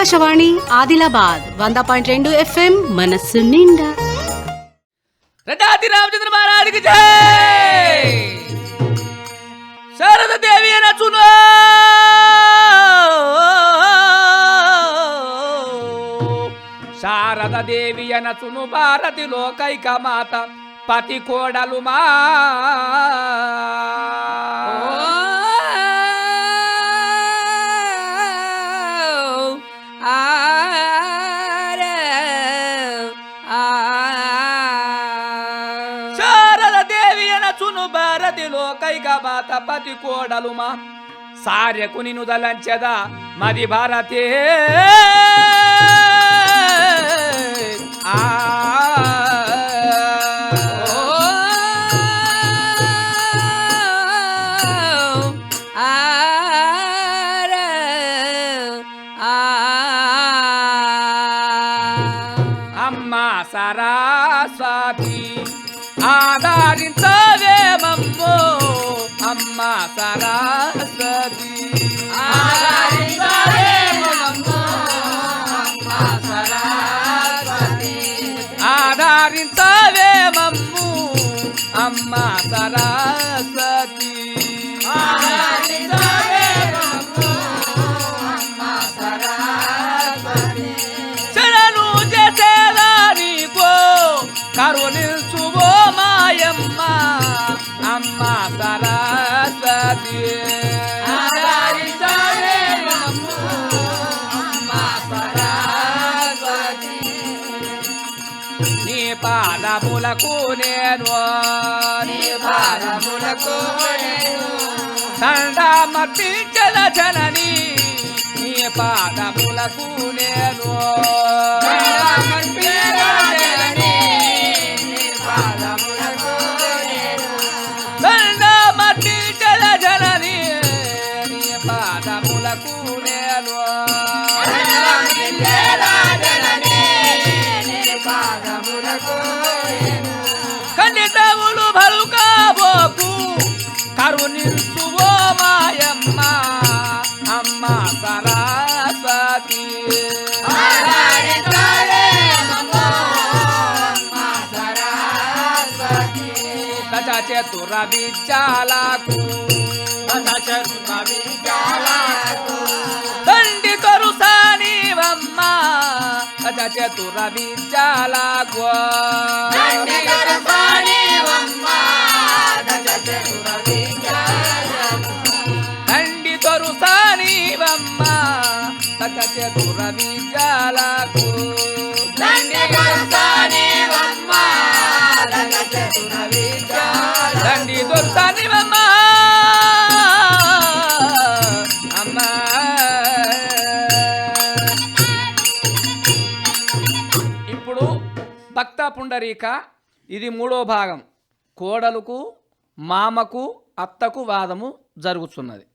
ఆకాశవాణి ఆదిలాబాద్ వంద పాయింట్ రెండు ఎఫ్ఎం మనస్సు నిండా. రథాతి రామచంద్ర మహారాజుకి జై! శారద దేవి అనచును శారద దేవి అనచును భారతి లోకైక మాత పతి కోడలు మా దేవి అనచును భారతి లోకైక పతి కోడలు మా సార్యకు నిన్ను మది భారతే. పాదములకు నేను నీ పాదములకు దండమర్పించద జనని నీ పాదములకు నేను చతుర విద్యాలకు దండి కొరుసానివమ్మ దశ చతుర విద్యాలకు దండి కొరుసానివమ్మ దశ చతుర విద్యాలకు దండి దొరుసానివమ్మ ఇప్పుడు భక్త పుండరీక ఇది మూడో భాగం. కోడలకు మామకు అత్తకు వాదము జరుగుతున్నది.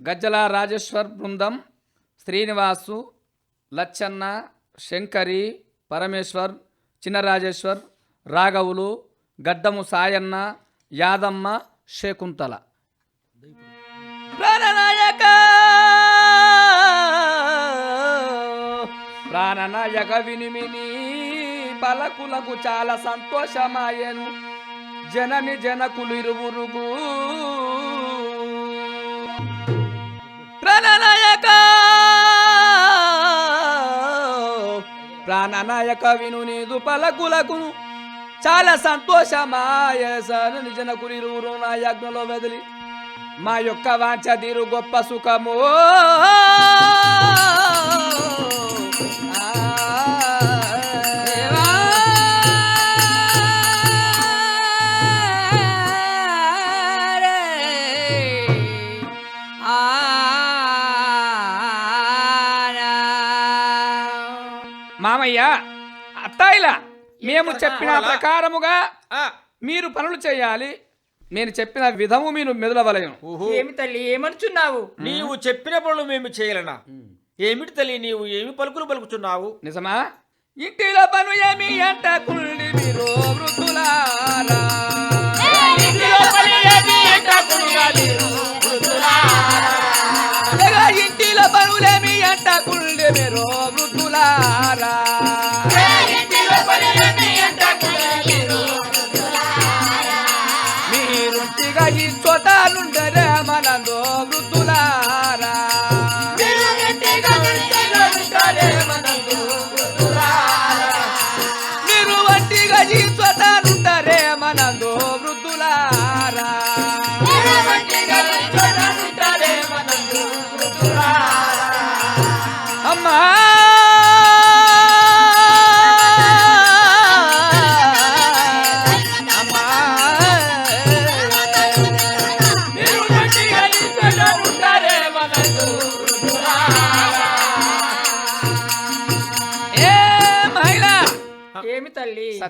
గజ్జల రాజేశ్వర్ బృందం శ్రీనివాసు లచ్చన్న శంకరి పరమేశ్వర్ చిన్నరాజేశ్వర్ రాఘవులు గడ్డము సాయన్న యాదమ్మ శకుంతల. ప్రాణనాయక! ప్రాణనాయక వినిమిని పలకులకు చాలా సంతోషమాయను. జనని జనకులు ఇరువురుగు. ప్రాణనాయక! ప్రాణనాయక విను నీదు పలకులకును చాలా సంతోషమాయ సనని జనకులు ఇరువురు నా యజ్ఞలో వెదిలి మా యొక్క వాంఛ తీరు గొప్ప సుఖము. మేము చెప్పిన ప్రకారముగా మీరు పనులు చేయాలి. నేను చెప్పిన విధము మీరు మెదలవలయను ఏమి తల్లి ఏమనుచున్నావు? నీవు చెప్పిన పనులు మేము చేయలనా? ఏమిటి తల్లి నీవు ఏమి పలుకులు పలుకుతున్నావు నిజమా? ఇంటిలో పను ఏమి అంట కుళ్ళి మీరు ఇంటిలో పనులేమి అంట కుళ్ళి మీరు వృద్ధులారా? ఈ చోట నుండరే మనందో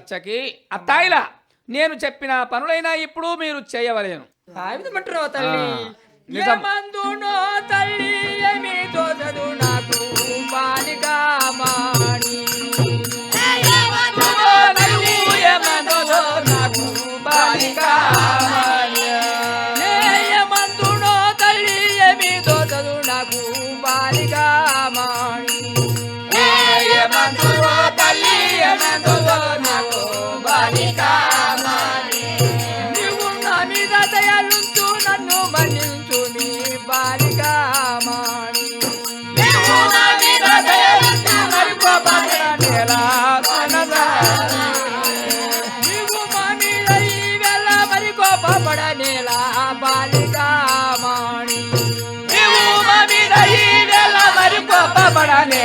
సచ్చకి అత్తాయిలా నేను చెప్పిన పనులైనా ఇప్పుడు మీరు చేయవలేను. ఆవిధమంటున్నావు తల్లి. ఏమందునో తల్లి ఏమి తోచదు నాకు బాలిగా మాణి. ఏమందునో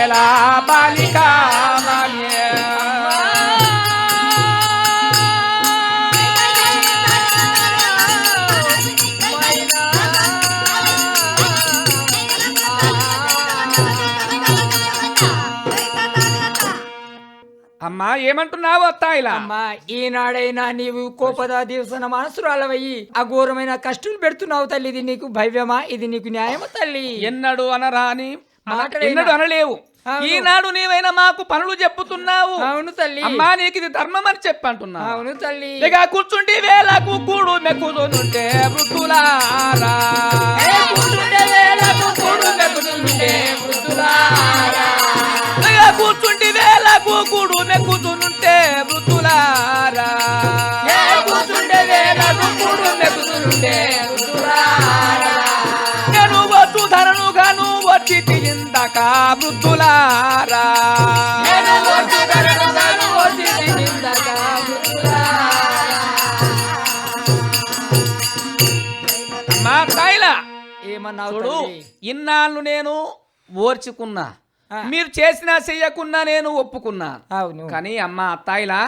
బాలికా అమ్మా ఏమంటున్నావు అత్తాయిలా? అమ్మా ఈనాడైనా నీవు కోపద దివసన మనసురాలవయ్యి. అఘోరమైన కష్టం పెడుతున్నావు తల్లి. ఇది నీకు భవ్యమా? ఇది నీకు న్యాయమా తల్లి? ఎన్నడు అనరాని. ఎన్నడు అనలేవు. ఈనాడు నీవైనా మాకు పనులు చెప్పుతున్నావు. అవును తల్లి. అమ్మా నీకు ఇది ధర్మం అని చెప్పంటున్నా అవును తల్లి. ఇక కూర్చుండి వేలకు కూడు మెక్కుతుంటే వృద్ధులారా కూడు మెక్కుతుంటే. ఇక కూర్చుండి వేలకు కూడు మెక్కుతుంటే వృద్ధులారా. మా? ఇన్నాళ్ళు నేను ఓర్చుకున్నా. మీరు చేసినా చెయ్యకున్నా నేను ఒప్పుకున్నా అవును కానీ అమ్మ అత్తాయిలా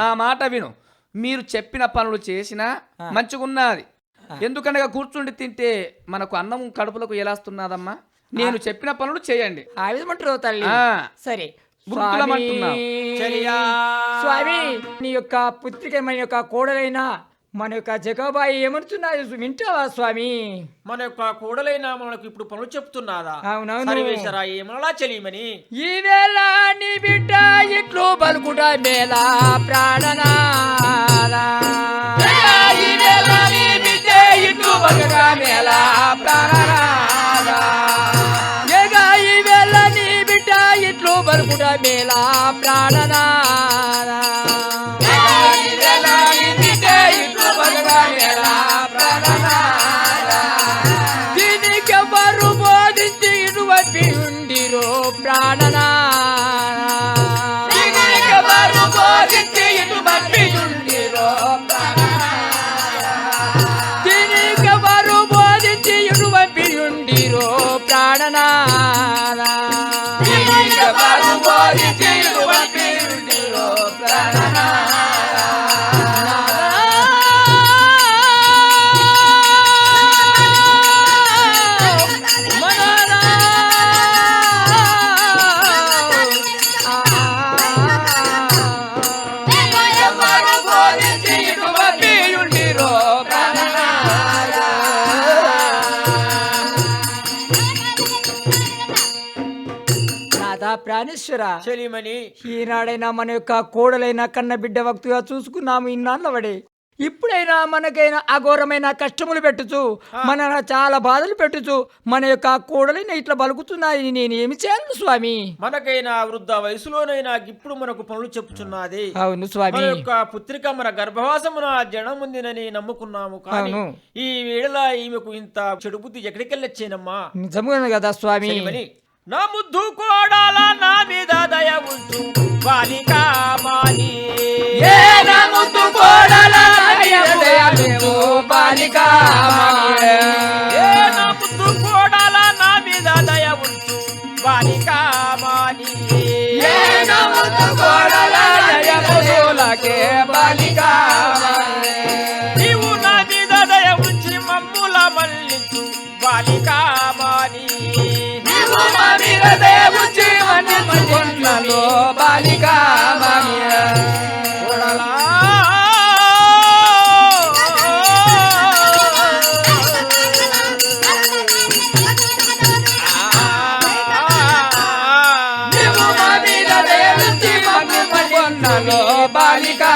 నా మాట విను మీరు చెప్పిన పనులు చేసినా. మంచిగున్నది ఎందుకనగా కూర్చుండి తింటే మనకు అన్నం కడుపులకు ఎలాస్తున్నదమ్మా నేను చెప్పిన పనులు చేయండి. ఆ విధమంటారు తల్లి. ఆ. సరే. వృద్ధులమంటున్నావు. స్వామి. స్వామి నీ యొక్క పుత్రిక మన యొక్క కోడలైన మన యొక్క జగబాయి ఏమనుతున్నారు వింటావా స్వామి? మన యొక్క కూడలైన మనకు ఇప్పుడు పనులు చెప్తున్నాదా అవునవును. సర్వేశ్వరా ఏమనలా చెలియమని? ఈ వేళ నీ బిడ్డ ఇట్లు బలుకుట మేళ ప్రాణనాదా ఈ వేళ నీ బిడ్డే ఇట్లు బగగా మేళ ప్రాణనాదా. ఇట్లు బలుకుట మేళ na na na నాదా ప్రాణేశ్వర చెలియమని ఈనాడైనా మన యొక్క కోడలైన కన్న బిడ్డ భక్తిగా చూసుకున్నాము ఇన్నాళ్ళ వడే. ఇప్పుడైనా మనకైనా అఘోరమైన కష్టములు పెట్టుచు మన చాలా బాధలు పెట్టుచు మన యొక్క కోడలిని ఇట్లా బలుకుతున్నాయి నేను ఏమి చేయను స్వామి. మనకైనా వృద్ధ వయసులోనైనా ఇప్పుడు మనకు పనులు చెప్పుచున్నది. అవును స్వామి. యొక్క పుత్రిక మన గర్భవాసమున జనముందినని నమ్ముకున్నాము కానీ. ఈ వేళ ఈమెకు ఇంత చెడు బుద్ధి ఎక్కడికెళ్ళొచ్చేనమ్మా? నిజముగా కదా స్వామి. నా ముద్దు కోడాల దయలేవు బాలికా నా ముద్దు కోడాల నా మీద దయ ఉంచు బాలికా మాని నా ముద్దు కోడల దయములకే బాలికా మాని. నీవు నా మీద దయ ఉంచి మమ్ముల మల్లించు బాలికా మాని నీవు మా మీద బాలికా మాని. బాలికా.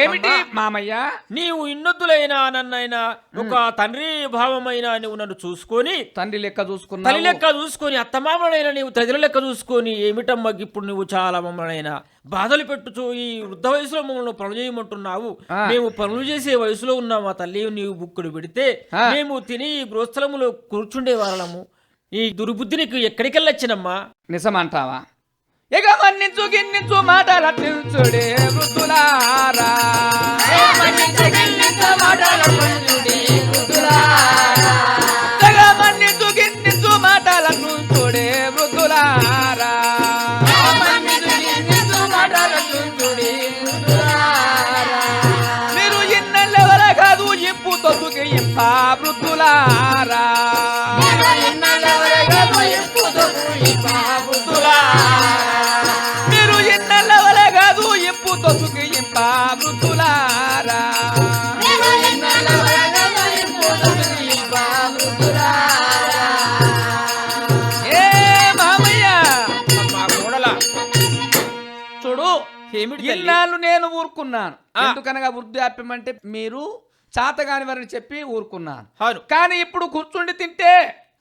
ఏమిటి మామయ్య? నీవు ఇన్నొద్దులైనా నన్నైనా ఒక తండ్రి భావమైన నువ్వు నన్ను చూసుకొని తండ్రి లెక్క చూసుకున్నా తల్లి లెక్క చూసుకొని అత్తమామలైనా నీవు తదిల లెక్క చూసుకొని ఏమిటమ్మా ఇప్పుడు నువ్వు చాలా మమ్మల్నైనా బాధలు పెట్టుచు ఈ వృద్ధ వయసులో మమ్మల్ని పనులు చేయమంటున్నావు. మేము పనులు చేసే వయసులో ఉన్నాం మా తల్లి? నీవు బుక్కుడు పెడితే. మేము తిని ఈ గృహస్థలములో కూర్చుండే వాళ్ళము. ఈ దుర్బుద్ధి నీకు ఎక్కడికెళ్ళొచ్చినమ్మా? నిజమంటావా? ఇక మన్నించు గిన్నించు వృద్ధులారా మన్నించు గిన్నించు మాటలట్లించుడే వృద్ధులారా మన్నించు గిన్నించు మీరు ఇన్నెల్లెవర కాదు ఇంపు ఇంప వృద్ధులారా ఇన్నాళ్ళు నేను ఊరుకున్నాను. ఎందుకనగా వృద్ధాప్యం అంటే మీరు చాతగాని వారిని చెప్పి ఊరుకున్నాను. కానీ ఇప్పుడు కూర్చుండి తింటే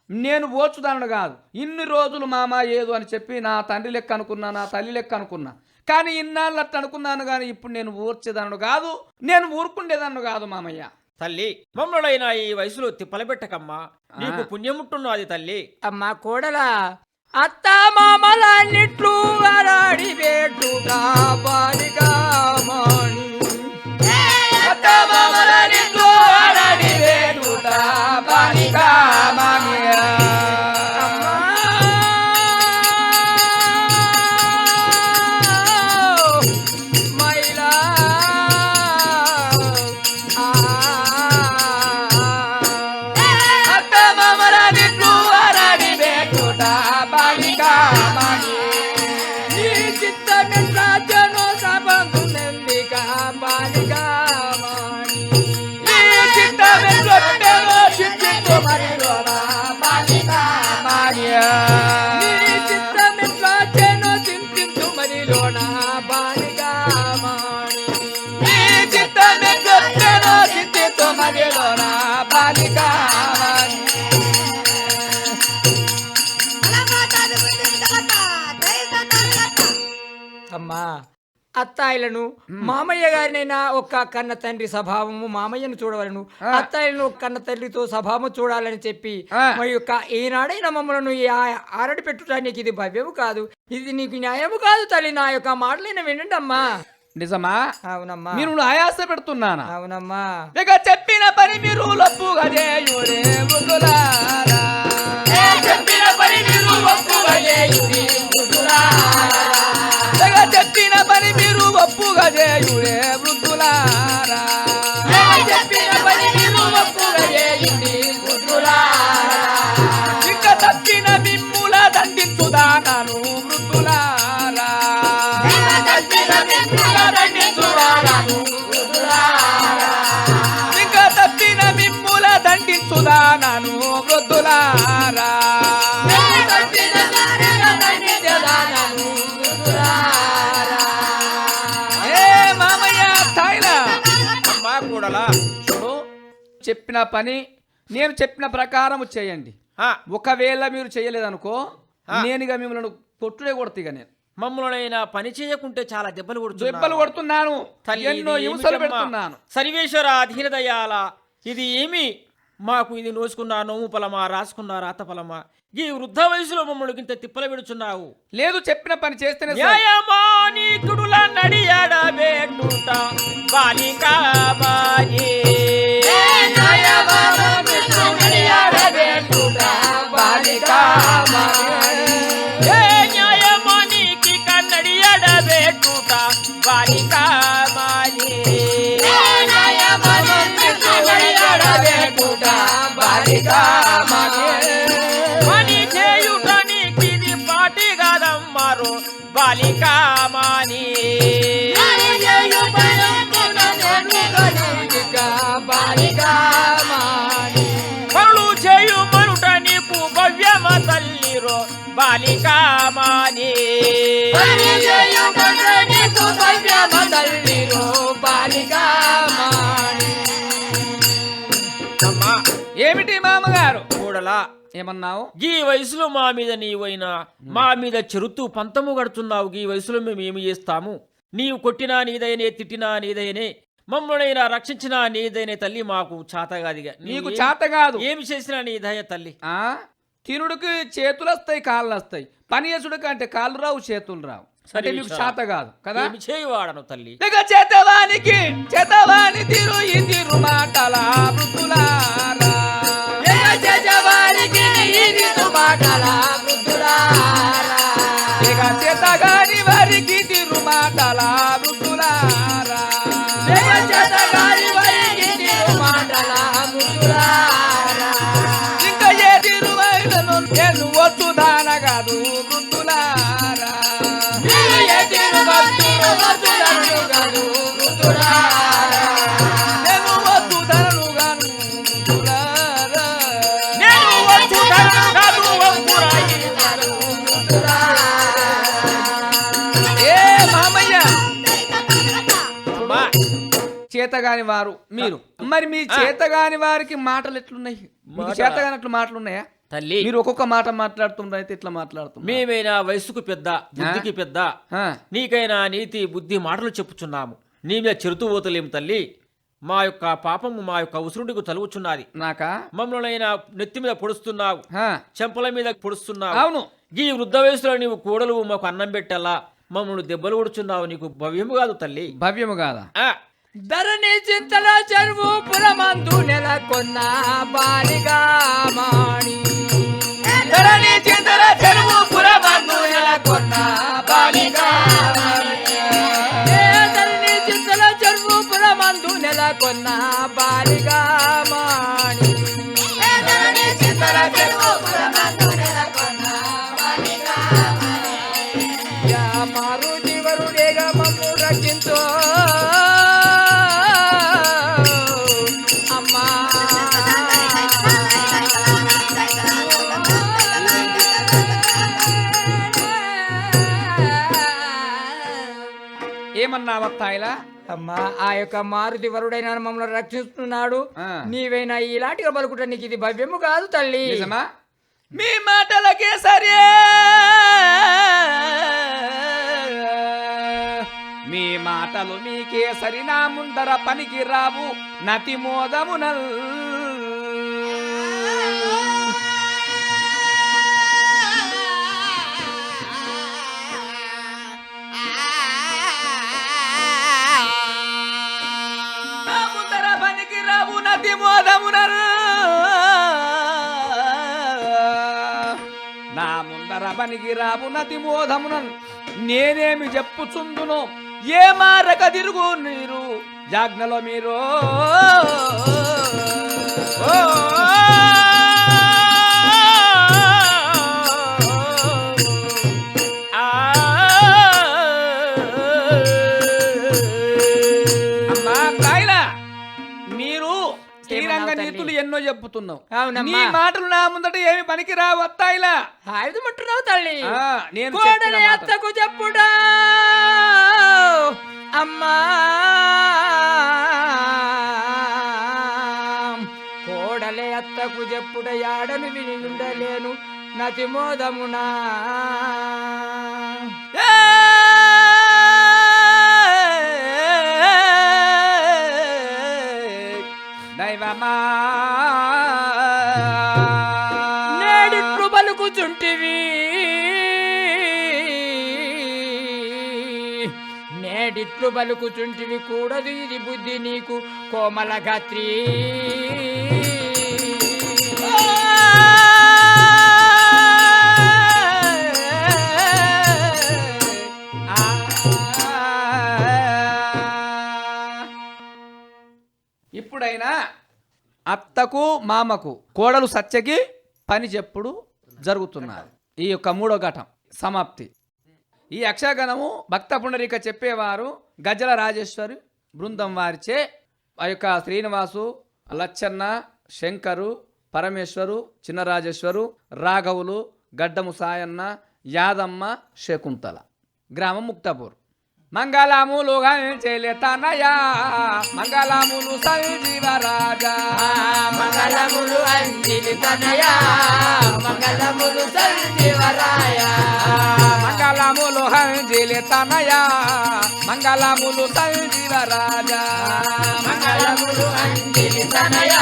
నేను ఓచుదానుడు కాదు. ఇన్ని రోజులు మామ ఏదు అని చెప్పి నా తండ్రి లెక్క అనుకున్నా నా తల్లి లెక్క అనుకున్నా. కానీ ఇన్నాళ్ళు అట్లా అనుకున్నాను కానీ ఇప్పుడు నేను ఊర్చేదానుడు కాదు. నేను ఊరుకుండేదాన్ని కాదు మామయ్య. తల్లి మమ్మల్నైనా ఈ వయసులో తిప్పలబెట్టకమ్మా నీకు పుణ్యముట్టున్నది తల్లి. అమ్మా కోడలా. అత్త మామలన్నిట్లు వరాడి పెట్టుట బాలికా మాణి. అత్త మామలన్నిట్లు వరాడి వేడుట అమ్మా అత్తాయిలను మామయ్య గారినైనా ఒక్క కన్న తండ్రి స్వభావము మామయ్యను చూడవలను. అత్తాయిలను ఒక కన్న తల్లితో స్వభావం చూడాలని చెప్పి. మరి యొక్క ఈనాడైన మమ్మలను ఆరడి పెట్టుటానికి ఇది భవ్యము కాదు. ఇది నీకు న్యాయము కాదు తల్లి నా యొక్క మాటలైన వినండి అమ్మా నిజమా? అవునమ్మా. మీరు ఆయాస పెడుతున్నానా? అవునమ్మా. ఇక చెప్పిన పని మీరు లప్పుగా చెప్పిన పని మీరు ఒప్పుగా చెప్పిన పని మీరు ఒప్పుగా చేయుడే మృదులారా చెప్పిన పని మీరు ఒప్పుగా చేయుడే ఇంకా తప్పిన మిమ్ముల దండించుదా నను వృద్ధులారా? చెప్పిన పని నేను చెప్పిన ప్రకారం చేయండి. ఒకవేళ మీరు చేయలేదనుకో నేనుగా మిమ్మల్ని కొట్టుడే కొడతా నేను. మమ్మల్నైనా పని చేయకుంటే చాలా దెబ్బలు. దెబ్బలు కొడుతున్నాను. ఎన్నో హింసలు ఏమిటమ్మా? పెడుతున్నాను. సర్వేశ్వర అధీన దయాల ఇది ఏమి? మాకు ఇది నోసుకున్న నోము ఫలమా రాసుకున్న రాత ఫలమా? ఈ వృద్ధ వయసులో మమ్మల్ని ఇంత తిప్పల పెడుచున్నావు. లేదు చెప్పిన పని చేస్తేనే సరే. న్యాయమానీకుడుల కన్నడియాడబేటుట బాలికాబాయే. పని చేయుట నీకిది పాటి కాదమ్మారు బాలికామాని పనులు బాలికామాని ఏమిటి మామగారు? కూడలా ఏమన్నావు? ఈ వయసులో మా మీద నీవైనా మా మీద చెరుతూ పంతము గడుతున్నావు ఈ వయసులో మేము ఏమి చేస్తాము? నీవు కొట్టినా నీదైనే తిట్టినా నీదైనే మమ్మల్నైనా రక్షించినా నీదైనే తల్లి మాకు చాతగాదిగా నీకు చేత కాదు. ఏమి చేసినా నీ దయ తల్లి. ఆ? తినుడికి చేతులు వస్తాయి కాళ్ళు వస్తాయి. పని చేసుడికి అంటే కాళ్ళు రావు చేతులు రావు. అంటే నీకు. చేత కాదు కదా? చేయువాడను తల్లి? ఇక చేతవానికి చేతవాని తిరు ఈ తిరు మాటల మృతులారా ఇక చేతగాని వారికి తిరు మాటల మృతులారా చేతగాని వారు మీరు మరి మీ చేతగాని వారికి మాటలు ఎట్లున్నాయి? చేతగానట్లు మాటలు? ఉన్నాయా తల్లి. మీరు ఒక్కొక్క మాట మాట్లాడుతుండ్రు అయితే ఇట్లా మాట్లాడుతున్నారు మేమైనా వయసుకు పెద్ద బుద్ధికి పెద్ద నీకైనా నీతి బుద్ధి మాటలు చెప్పుచున్నాము. నీ మీద చెరుతూ పోతలేము తల్లి. మా యొక్క పాపము మా యొక్క ఉసురుడికి తలుగుచున్నది నాకా? మమ్మల్ని నెత్తి మీద పొడుస్తున్నావు. చెంపల మీద పొడుస్తున్నావు. అవును. ఈ వృద్ధ వయసులో నీవు కూడలు మాకు అన్నం పెట్టాలా? మమ్మల్ని దెబ్బలు కొడుచున్నావు. నీకు భవ్యము కాదు తల్లి. భవ్యము కాదా? ధరణి చింతల చెరువు పురమందు నెలకొన్న బాలిగా మాణి. ధరణి చింతల చెరువు పురమందు నెలకొన్న బాలిగా పురమందు నెలకొన్న బాలిగా మాణి. మారుతి వరుడేగా మమ్ము రక్షించో. అమ్మా. ఏమన్నావా తాయిలా అమ్మా ఆ యొక్క మారుతి వరుడైన మమ్మల్ని రక్షిస్తున్నాడు. నీవైనా ఇలాంటిగా పలుకుట నీకు ఇది భవ్యము కాదు తల్లి. మీ మాటలకే సరే. మీ మాటలు మీకే సరి నా ముందర పనికి రావు. నతి మోదమునల్. రావు నతి నా ముందర పనికి రావు నతి మోదమునల్ నేనేమి చెప్పుచుందును ఏ మారక తిరుగు నీరు. జాగ్నలో మీరు. ఓ, చెప్పుతున్నావు. నీ మాటలు నా ముందట ఏమి పనికిరా వత్తాయిలా ఆయుధమంటున్నావు తల్లి. నేను కోడలి అత్తకు చెప్పుడా. అమ్మా. కోడలే అత్తకు చెప్పుడ యాడను విని ఉండలేను. నతి మోదమునా. నేడిట్లు పలుకుచుంటివి కూడదు ఇది బుద్ధి నీకు. కోమలగాత్రి ఇప్పుడైనా అత్తకు మామకు కోడలు సత్యకి పని చెప్పుడు జరుగుతున్నారు. ఈ యొక్క మూడో ఘటం సమాప్తి. ఈ యక్షగణము భక్త పుండరీక చెప్పేవారు గజల రాజేశ్వరి బృందం వారిచే ఆ యొక్క శ్రీనివాసు లచ్చన్న శంకరు పరమేశ్వరు చిన్నరాజేశ్వరు రాఘవులు గడ్డము సాయన్న యాదమ్మ శకుంతల. గ్రామం ముక్తాపూర్. మంగళములు తనయా మంగళములు సంజీవ మంగళములు అంజలి తనయా మంగళములు సంజీవరాయా తనయా మంగళములు సంజీవ రాజా. మంగళములు అంజిలి తనయా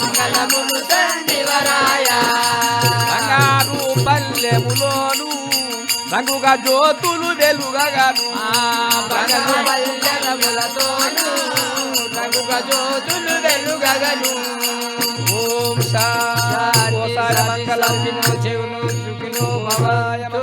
మంగళములు సంజీవరాయ బంగారు పల్లెములోను రంగుగా జ్యోతులు వెలుగగాను. బంగారు పల్లెములతోను రంగుగా జ్యోతులు వెలుగగను. ఓం ఓసారి మంగళం చెవును సుఖినో భవంతు